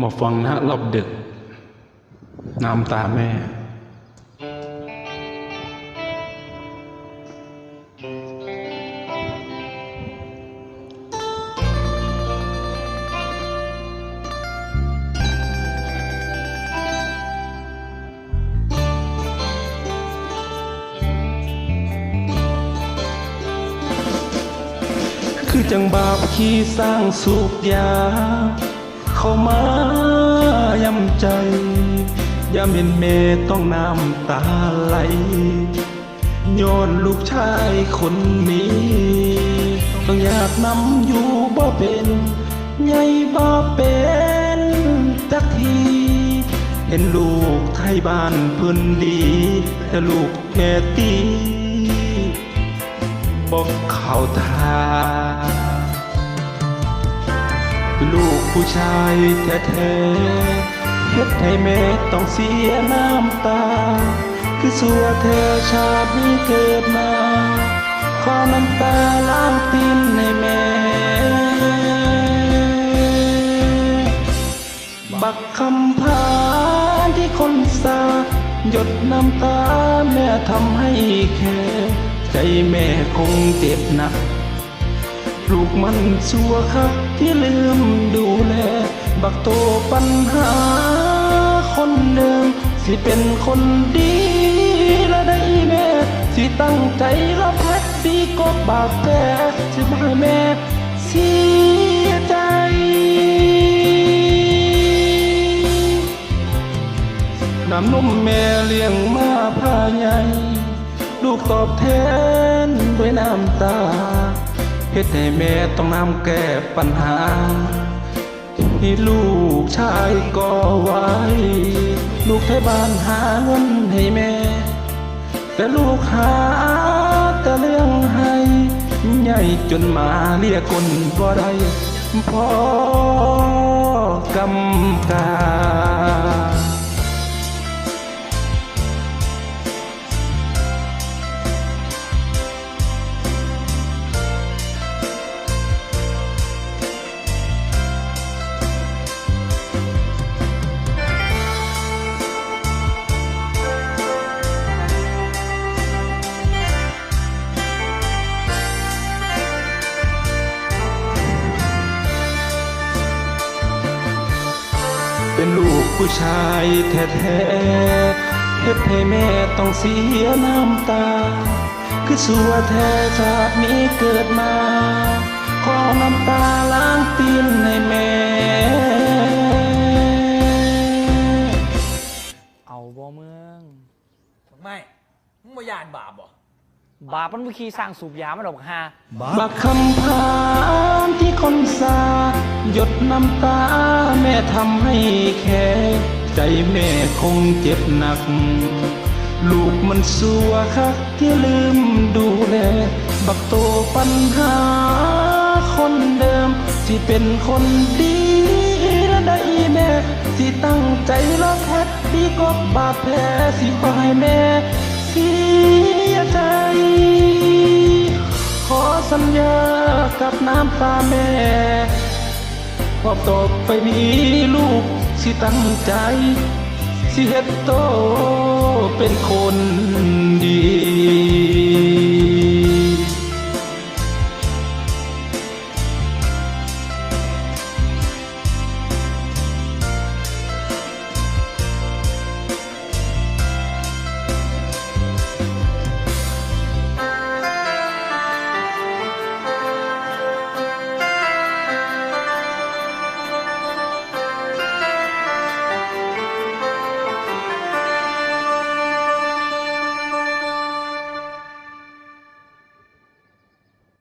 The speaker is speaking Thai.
มาฟังนะรอบดึก น้ำตาแม่ คือจังบาปขี้สร้างสุกยา เข้ามายำใจยามเห็นเมต้องน้ำตาไหลโยนลูกชายคนนี้ ต้องอยากนำอยู่บ่เป็นใหญ่บ่เป็นจักที เห็นลูกไทยบ้านพิ่นดี แต่ลูกแม่ตีบอกเข้าทางลูก ผู้ชายแท้ๆเฮ็ดให้แม่ต้องเสียน้ำตา คือสัวเธอชาตินี้เกิดมาขอน้ำตาล้างตีนให้แม่ บักคำพานที่คนสาหยดน้ำตาแม่ทำให้แค่ ใจแม่คงเจ็บหนัก ลูกมันชัวครับที่ลืมดูแล บักโตปัญหาคนเดิมสิเป็นคนดีและได้แม่สิตั้งใจรับแพ็กดีก็บาดแผลสิบ่ให้แม่เสียใจน้ำนมแม่เลี้ยงมาพาใหญ่ ลูกตอบแทนด้วยน้ำตา เฮ็ดให้แม่ต้องนำแก้ปัญหาที่ลูกชายก็ไว้ ลูกไทยบ้านหาเงินให้แม่ แต่ลูกหาแต่เรื่องให้ใหญ่จนมาเรียกคนบ่ได้พ่อกำกา เป็นลูกผู้ชายแท้ๆเฮ็ดให้แม่ต้องเสียน้ำตา คือสัวแท้ชาตินี้เกิดมา ขอน้ำตาล้างตีนให้แม่ เอาบ่เมือง ไม่มึงมายานบาปบ่ บาปมันวิธีสร้างสูบยามันดอกฮาบักคำพานที่คนสาหยดน้ำตาแม่ทำให้แค่ใจแม่คงเจ็บหนัก ลูกมันสัวคักที่ลืมดูแล บักโตปัญหาคนเดิม ที่เป็นคนดีและได้แม่ ที่ตั้งใจรักแท้ดีก็บาดแผลสิขอให้แม่ สัญญากับน้ำตาแม่ขอบตกไปนี้ลูกสิตั้งใจ สิเฮ็ดโตเป็นคนดี